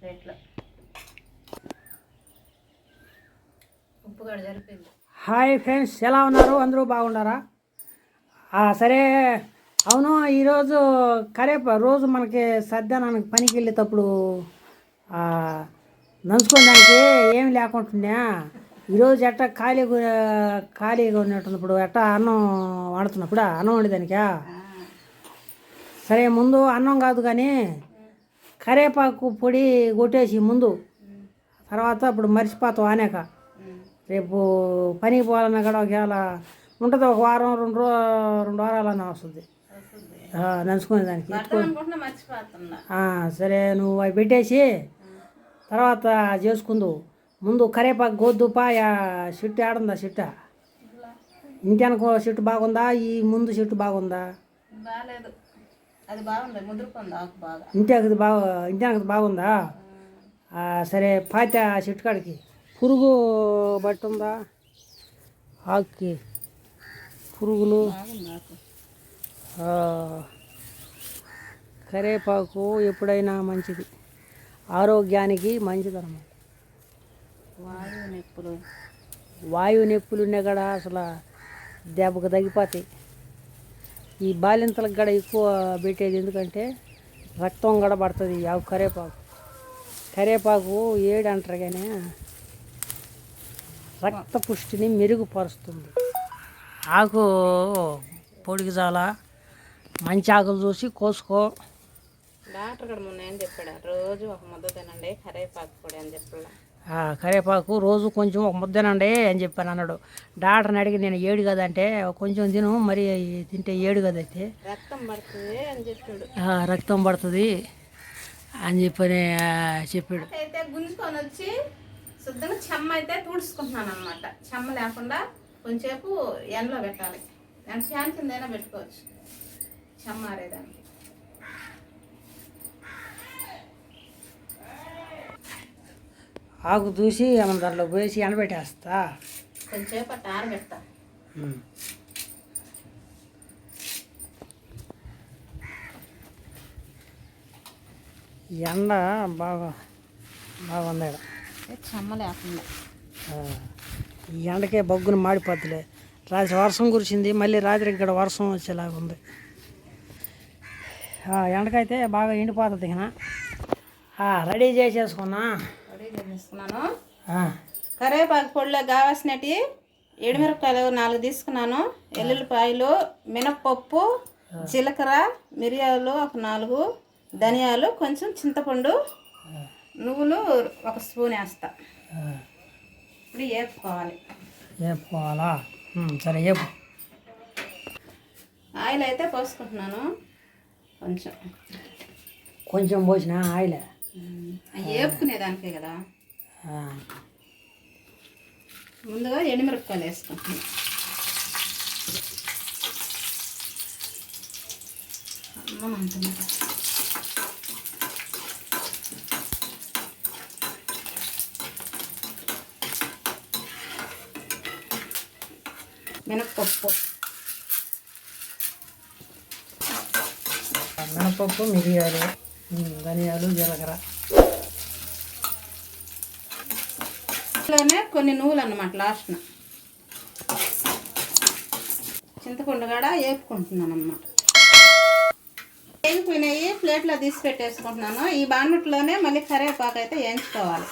ప్లేట్లో ఉప్పు కూడా సరిపోయింది. హాయ్ ఫ్రెండ్స్ ఎలా ఉన్నారు? అందరూ బాగున్నారా? సరే. అవును ఈరోజు కరేప రోజు మనకి సద్యానానికి పనికి వెళ్ళేటప్పుడు నంచుకోవడానికి ఏం లేకుంటున్నా ఈరోజు ఎట్టా ఖాళీగా ఖాళీగా ఉన్నట్టున్నప్పుడు ఎట్టా అన్నం వండుతున్నప్పుడు? అన్నం వండేదానికా? సరే ముందు అన్నం కాదు కానీ కరేపాకు పొడి కొట్టేసి ముందు తర్వాత ఇప్పుడు మర్చిపోతావు అనేక రేపు పనికి పోవాలన్నా కూడా ఒకవేళ ఉంటుంది ఒక వారం రెండు రో రెండు వారాలన్నా వస్తుంది. నంచుకునే దానికి. సరే నువ్వు అవి పెట్టేసి తర్వాత చేసుకుందు. ముందు కరేపాకు గొద్దుపా చెట్టు ఆడుందా చెట్టు? ఇంటి వెనక చెట్టు బాగుందా? ఈ ముందు చెట్టు బాగుందా? బాగాలేదు అది బాగుంది ముదురుకుంది ఆకు బాగా. ఇంటి బాగా ఇంటి వెనకది బాగుందా సరే పాత చెట్టు కాడికి. పురుగు బట్టి ఉందా ఆకుకి. పురుగులు. కరేపాకు ఎప్పుడైనా మంచిది. ఆరోగ్యానికి మంచిదన్నమాట వాయువు నొప్పులు. వాయువు నొప్పులు ఉన్నాయి కూడా అసలు దెబ్బకు తగ్గిపోతాయి ఈ బాలింతలకు కూడా ఎక్కువ పెట్టేది ఎందుకంటే రక్తం కూడా పడుతుంది. ఈ ఆకు కరేపాకు. కరేపాకు ఏడు అంటారు కానీ రక్త పుష్టిని మెరుగుపరుస్తుంది. ఆకు పొడికి చాలా మంచి ఆకులు చూసి కోసుకో. డాక్టర్ కూడా మొన్న ఏం చెప్పాడు? రోజు ఒక ముద్ద తినండి కరేపాకు పొడి అని చెప్పాడు. ఆ, కరివేపాకు రోజు కొంచెం ఒక ముద్దనండి అని చెప్పాను అన్నాడు. డాక్టర్ని అడిగి నేను ఏడు కదా అంటే కొంచెం తిను మరి తింటే ఏడు కదా అయితే? రక్తం పడుతుంది అని చెప్పాడు. రక్తం పడుతుంది అని చెప్పని చెప్పాడు. అయితే గుంజుకొని వచ్చి శుద్ధంగా చెమ్మ అయితే తుడుచుకుంటున్నాను అనమాట చెమ్మ లేకుండా కొంచెంసేపు ఎండలో పెట్టాలి. ఎంత ఫ్యాన్ కిందైనా పెట్టుకోవచ్చు. చెమ్మ ఆరేదానికి. ఆకు చూసి మనం దాంట్లో పోసి ఎండబెట్టేస్తా. కొంచెంసేపు ఆరబెడతా. ఈ ఎండ బాగా బాగుంది ఈడ. చెమ్మ లేకుండా. ఆ, ఈ ఎండకే బొగ్గున మాడిపోద్దులే. రాత్రి వర్షం కురిసింది మళ్ళీ రాత్రి ఇక్కడ వర్షం వచ్చేలాగా ఉంది. ఎండకైతే బాగా ఎండిపోతుంది ఇక రెడీ చేసేసుకున్నా. ఆ, కరివేపాకు పొడిలో కావాల్సినవి ఎండుమిరపకాయలు నాలుగు తీసుకున్నాను. ఎల్లుల్లిపాయలు మినప్పప్పు జీలకర్ర మిరియాలు ఒక నాలుగు ధనియాలు కొంచెం చింతపండు నువ్వులు ఒక స్పూన్ వేస్తా. ఇప్పుడు వేపుకోవాలి వేపుకోవాలా సరే వేపు ఆయిల్ అయితే పోసుకుంటున్నాను. కొంచెం. కొంచెం పోసిన ఆయిల్. వేపుకునేదానికే కదా. ముందుగా ఎండుమిరపకాయలు వేసుకుంటున్నాను అన్నం అంటున్నా. మినప్పప్పు. మినపప్పు మిరియాలు ధనియాలు జీలకర్ర. ఇందులోనే కొన్ని నువ్వులు అన్నమాట లాస్ట్న. చింతపండు కూడా వేపుకుంటున్నాను అనమాట వేగిపోయినాయి ప్లేట్లో తీసి పెట్టేసుకుంటున్నాను. ఈ బాండట్లోనే మళ్ళీ కరివేపాకు అయితే వేయించుకోవాలి.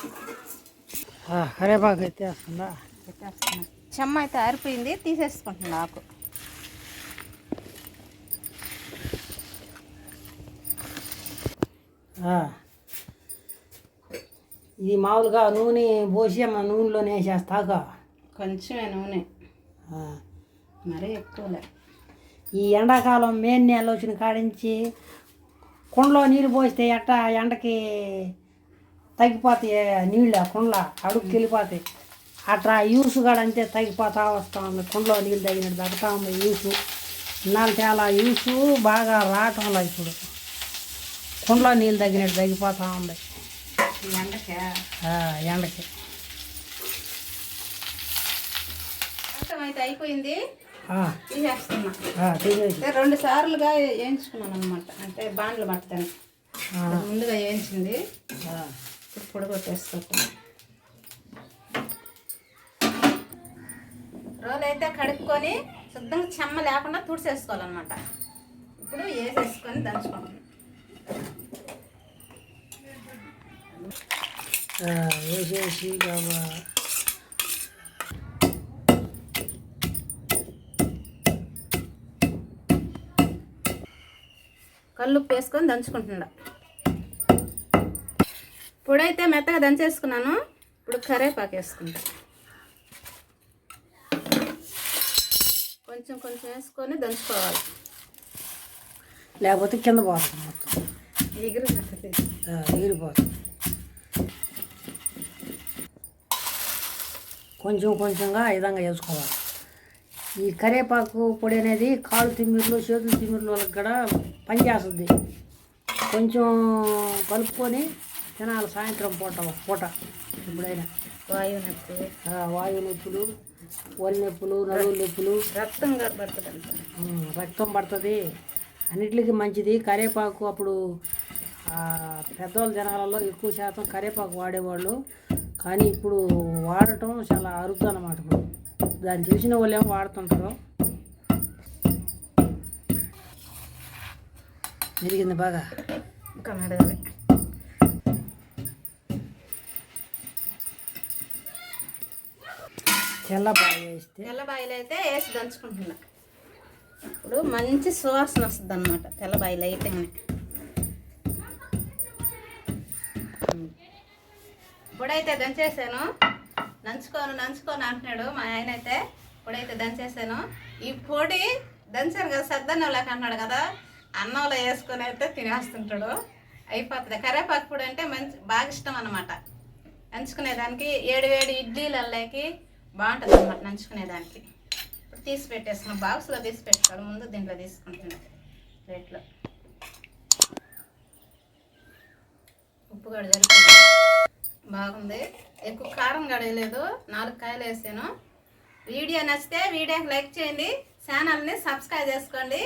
ఆ, కరివేపాకు అయితే వేస్తుందా? చెమ్మ అయితే ఆరిపోయింది తీసేసుకుంటున్నాను ఆకు. ఆ. ఇది మామూలుగా నూనె పోసి మన నూనెలోనే వేసేస్తాక కొంచెమే నూనె. మరీ ఎక్కువలే. ఈ ఎండాకాలం మెయిన్ నెల వచ్చిన కాడించి కుండలో నీళ్ళు పోస్తే ఎట్ట ఎండకి తగ్గిపోతాయి నీళ్ళు ఆ కుండలో? అడుగుకి వెళ్ళిపోతాయి. అట్లా యూస్ కూడా అంతే తగ్గిపోతా వస్తూ ఉంది. కుండలో నీళ్ళు తగినట్టు తగ్గుతూ ఉంది యూసు. ఇన్నాళ్ళు చాలా యూసు బాగా రావటంలో ఇప్పుడు. కుండలో నీళ్ళు తగ్గినట్టు తగ్గిపోతూ ఉంది. ఎండకే. అయితే అయిపోయింది. తీసేస్తున్నా. రెండు సార్లుగా వేయించుకున్నాను అనమాట అంటే బాండ్లు పడతాను ఆ, ముందుగా వేయించింది. ఇప్పుడు రోలు అయితే కడుక్కొని శుద్ధంగా చెమ్మ లేకుండా తుడిసేసుకోవాలన్నమాట. ఇప్పుడు వేసేసుకొని దంచుకుంటాం వేసేసి బాబా కళ్ళు వేసుకొని దంచుకుంటున్నా. పొడైతే మెత్తగా దంచేసుకున్నాను. ఇప్పుడు కరేపాకు వేసుకుంటా. కొంచెం కొంచెం వేసుకొని దంచుకోవాలి. లేకపోతే కింద పోతుంది మొత్తం. ఎగురు కట్టది ఆ, ఎగిరిపోతుంది. కొంచెం కొంచెంగా ఈ విధంగా వేసుకోవాలి ఈ కరేపాకు పొడి అనేది కాళ్ళు తిమ్మిర్లు చేతులు తిమ్మిర్లు వాళ్ళకి కూడా పనిచేస్తుంది కొంచెం కలుపుకొని తినాలి సాయంత్రం పూట పూట ఎప్పుడైనా. వాయువు నొప్పి ఆ, వాయు నొప్పులు ఒళ్ళు నొప్పులు నడువు నొప్పులు. రక్తం పడుతుంది రక్తం పడుతుంది. అన్నిటికీ మంచిది. కరేపాకు అప్పుడు పెద్దవాళ్ళ జనాలలో ఎక్కువ శాతం కరేపాకు వాడేవాళ్ళు. కానీ ఇప్పుడు వాడటం చాలా అరుదు అన్నమాట ఇప్పుడు. దాన్ని తెలిసిన వాళ్ళు ఏమో వాడుతుంటారు. మెరిగింది బాగా. ఇంకా తెల్ల బాగా వేస్తే. తెల్లబాయిలు అయితే వేసి దంచుకుంటున్నా. ఇప్పుడు మంచి సువాసన వస్తుంది అనమాట తెల్లబాయిలు అయితేనే ఇప్పుడైతే దంచేసాను. నంచుకోను నంచుకోను అంటున్నాడు మా ఆయన అయితే ఇప్పుడైతే దంచేసాను. ఈ పొడి దంచాను కదా సద్దన్నంలాగా అంటున్నాడు కదా అన్నంలో వేసుకొని అయితే తినేస్తుంటాడు. అయిపోతుంది. కరేపాకు పొడి అంటే మంచి బాగా ఇష్టం అనమాట నంచుకునేదానికి ఏడు వేడి ఇడ్లీలలోకి బాగుంటుంది అనమాట నంచుకునేదానికి. ఇప్పుడు తీసి పెట్టేసుకున్నాం బాక్స్లో తీసి పెట్టుకోవాలి. ముందు దీంట్లో తీసుకుంటున్నాం. ప్లేట్లో. ఉప్పు కూడా జరుగుతుంది బాగుంది. ఎక్కువ కారం గడయలేదు నాలుగు కాయలు వేసాను. వీడియో నచ్చితే వీడియోకి లైక్ చేయండి. ఛానల్ని సబ్స్క్రైబ్ చేసుకోండి.